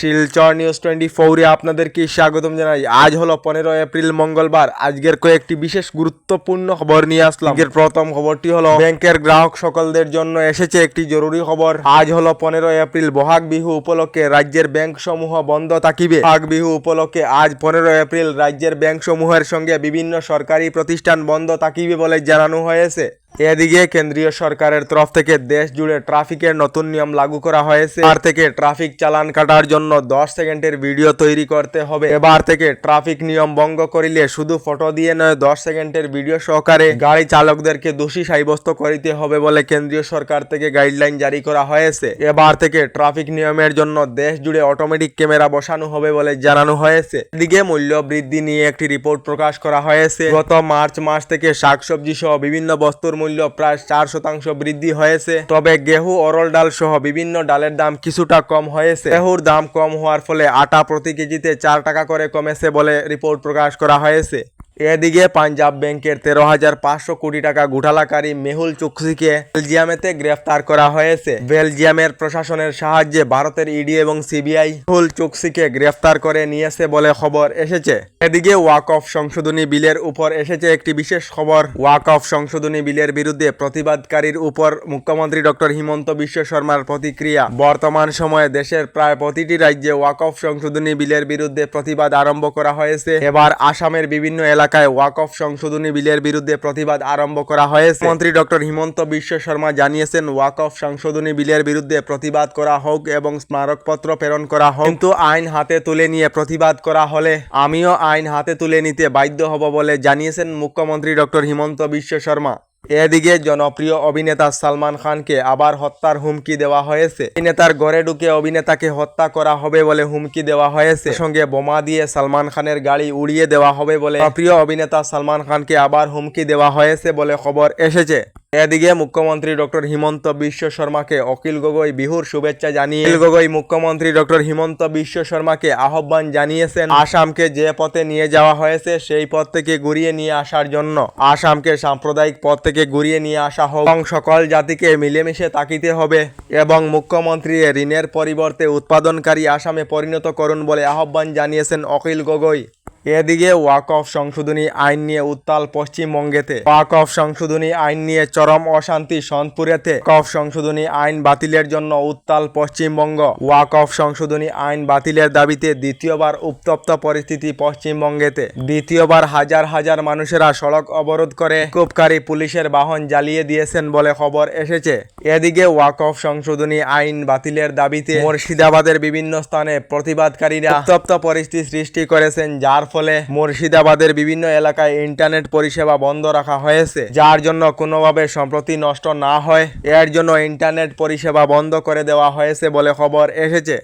Silchar news twenty ফোরে আপনাদেরকে স্বাগতম জানাই। আজ হলো পনেরো এপ্রিল মঙ্গলবার। আজকের কয়েকটি বিশেষ গুরুত্বপূর্ণ খবর নিয়ে আসলাম। আজকের প্রথম খবরটি হলো ব্যাংকের গ্রাহক সকলদের জন্য এসেছে একটি জরুরি খবর। আজ হলো পনেরো এপ্রিল বহাগ বিহু উপলক্ষে রাজ্যের ব্যাংক সমূহ বন্ধ থাকিবে। বহাগ বিহু উপলক্ষে আজ পনেরো এপ্রিল রাজ্যের ব্যাংক সমূহের সঙ্গে বিভিন্ন সরকারি প্রতিষ্ঠান বন্ধ থাকিবে বলে জানানো হয়েছে। এদিকে কেন্দ্রীয় সরকারের তরফ থেকে দেশ জুড়ে ট্রাফিকের নতুন নিয়ম লাগু করা হয়েছে। আর থেকে ট্রাফিক চালান কাটার জন্য দশ সেকেন্ডের ভিডিও তৈরি করতে হবে। এবার থেকে ট্রাফিক নিয়ম ভঙ্গ করিলে শুধু ফটো দিয়ে নয়, দশ সেকেন্ডের ভিডিও সহকারে গাড়ি চালকদেরকে দোষী সাব্যস্ত করিতে হবে বলে কেন্দ্রীয় সরকার থেকে গাইডলাইন জারি করা হয়েছে। এবার থেকে ট্রাফিক নিয়মের জন্য দেশ জুড়ে অটোমেটিক ক্যামেরা বসানো হবে বলে জানানো হয়েছে। এদিকে মূল্য বৃদ্ধি নিয়ে একটি রিপোর্ট প্রকাশ করা হয়েছে। গত মার্চ মাস থেকে শাকসবজি সহ বিভিন্ন বস্তুর মূল্য প্রায় চার শতাংশ বৃদ্ধি হয়েছে। তবে গেহু, অরল ডাল সহ বিভিন্ন ডালের দাম কিছুটা কম হয়েছে। গেহুর দাম কম হওয়ার ফলে আটা প্রতি কেজিতে চার টাকা করে কমেছে বলে রিপোর্ট প্রকাশ করা হয়েছে। এদিকে পাঞ্জাব ব্যাংকের তেরো হাজার পাঁচশো কোটি টাকা ঘোটালাকারী মেহুল চুকসিকে বেলজিয়ামেতে গ্রেফতার করা হয়েছে। বেলজিয়ামের প্রশাসনের সাহায্যে ভারতের ইডি এবং সিবিআই মেহুল চুকসিকে গ্রেফতার করে নিয়েছে বলে খবর এসেছে। এদিকে ওয়াক অফ সংশোধনী বিলের উপর এসেছে একটি বিশেষ খবর। ওয়াক অফ সংশোধনী বিলের বিরুদ্ধে প্রতিবাদকারীর উপর মুখ্যমন্ত্রী ডক্টর হিমন্ত বিশ্ব শর্মার প্রতিক্রিয়া। বর্তমান সময়ে দেশের প্রায় প্রতিটি রাজ্যে ওয়াক অফ সংশোধনী বিলের বিরুদ্ধে প্রতিবাদ আরম্ভ করা হয়েছে। এবার আসামের বিভিন্ন এলাকায় ওয়াক অফ সংশোধনী বিলের বিরুদ্ধে প্রতিবাদ আরম্ভ করা হয়েছে। মন্ত্রী ডক্টর হিমন্ত বিশ্ব শর্মা জানিয়েছেন, ওয়াক অফ সংশোধনী বিলের বিরুদ্ধে প্রতিবাদ করা হোক এবং স্মারকপত্র প্রেরণ করা হোক। কিন্তু আইন হাতে তুলে নিয়ে প্রতিবাদ করা হলে আমিও আইন হাতে তুলে নিতে বাধ্য হব বলে জানিয়েছেন মুখ্যমন্ত্রী ডক্টর হিমন্ত বিশ্ব শর্মা। এদিকে জনপ্রিয় অভিনেতা সালমান খানকে আবার হত্যার হুমকি দেওয়া হয়েছে। অভিনেতার ঘরে ঢুকে অভিনেতাকে হত্যা করা হবে বলে হুমকি দেওয়া হয়েছে। সঙ্গে বোমা দিয়ে সালমান খানের গাড়ি উড়িয়ে দেওয়া হবে বলে প্রিয় অভিনেতা সালমান খানকে আবার হুমকি দেওয়া হয়েছে বলে খবর এসেছে। এদিকে মুখ্যমন্ত্রী ডক্টর হিমন্ত বিশ্ব শর্মাকে অখিল গগৈ বিহুর শুভেচ্ছা জানিয়ে অখিল গগৈ মুখ্যমন্ত্রী ডক্টর হিমন্ত বিশ্ব শর্মাকে আহ্বান জানিয়েছেন। আসামকে যে পথে নিয়ে যাওয়া হয়েছে, সেই পথ থেকে ঘুরিয়ে নিয়ে আসার জন্য। আসামকে সাম্প্রদায়িক পথ থেকে ঘুরিয়ে নিয়ে আসা হোক। এবং সকল জাতিকে মিলেমিশে তাকিতে হবে এবং মুখ্যমন্ত্রী ঋণের পরিবর্তে উৎপাদনকারী আসামে পরিণত করুন বলে আহ্বান জানিয়েছেন অখিল গগৈ। এদিকে ওয়াক অফ সংশোধনী আইন নিয়ে উত্তাল পশ্চিমবঙ্গেতে। অফ সংশোধনী আইন নিয়ে চরম অশান্তি সনপুরেতে। ওয়াক অফ সংশোধনী আইন বাতিলের জন্য উত্তাল পশ্চিমবঙ্গ। ওয়াক অফ সংশোধনী আইন বাতিলের দাবিতে দ্বিতীয়বার উত্তপ্ত পরিস্থিতি পশ্চিমবঙ্গেতে। দ্বিতীয়বার হাজার হাজার মানুষেরা সড়ক অবরোধ করে। বিক্ষোভকারী পুলিশের বাহন জ্বালিয়ে দিয়েছেন বলে খবর এসেছে। এদিকে ওয়াক অফ সংশোধনী আইন বাতিলের দাবিতে মুর্শিদাবাদের বিভিন্ন স্থানে প্রতিবাদকারীরা উত্তপ্ত পরিস্থিতি সৃষ্টি করেছেন, যার ফলে মুর্শিদাবাদের বিভিন্ন এলাকায় ইন্টারনেট পরিষেবা বন্ধ রাখা হয়েছে, যার জন্য কোনোভাবে সম্প্রতি নষ্ট না হয়। এর জন্য ইন্টারনেট পরিষেবা বন্ধ করে দেওয়া হয়েছে বলে খবর এসেছে।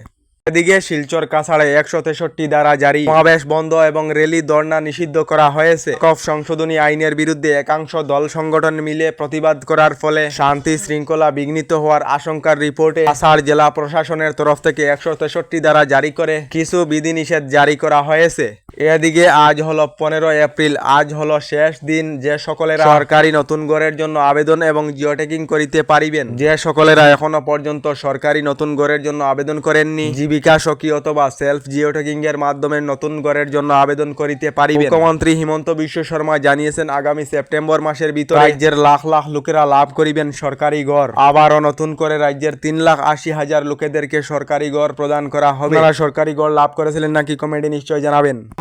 এদিকে শিলচর কাছাড়ে একশো তেষট্টি দ্বারা জারি সমাবেশ বন্ধ এবং রেলি ধর্ণা নিষিদ্ধ করা হয়েছে। কফ সংশোধনী আইনের বিরুদ্ধে একাংশ দল সংগঠন মিলে প্রতিবাদ করার ফলে শান্তি শৃঙ্খলা বিঘ্নিত হওয়ার আশঙ্কার রিপোর্টে কাছাড় জেলা প্রশাসনের তরফ থেকে একশো তেষট্টি দ্বারা জারি করে কিছু বিধিনিষেধ জারি করা হয়েছে। এদিকে আজ হলো পনেরো এপ্রিল আজ হলো শেষ দিন। যে সকলেরা সরকারি নতুন ঘরের জন্য আবেদন এবং জিওটেকিং করিতে পারিবেন যে সকলেরা এখনও পর্যন্ত সরকারি নতুন ঘরের জন্য আবেদন করেননি জীবিকা সখী অথবা সেলফ জিওটেকিং এর মাধ্যমে নতুন ঘরের জন্য আবেদন করিতে পারিবেন। মুখ্যমন্ত্রী হিমন্ত বিশ্ব শর্মা জানিয়েছেন আগামী সেপ্টেম্বর মাসের ভিতরে রাজ্যের লাখ লাখ লোকেরা লাভ করিবেন সরকারি ঘর। আবারও নতুন করে রাজ্যের তিন লাখ আশি হাজার লোকেদেরকে সরকারি ঘর প্রদান করা হবে। সরকারি ঘর লাভ করেছিলেন নাকি কমেডি নিশ্চয় জানাবেন।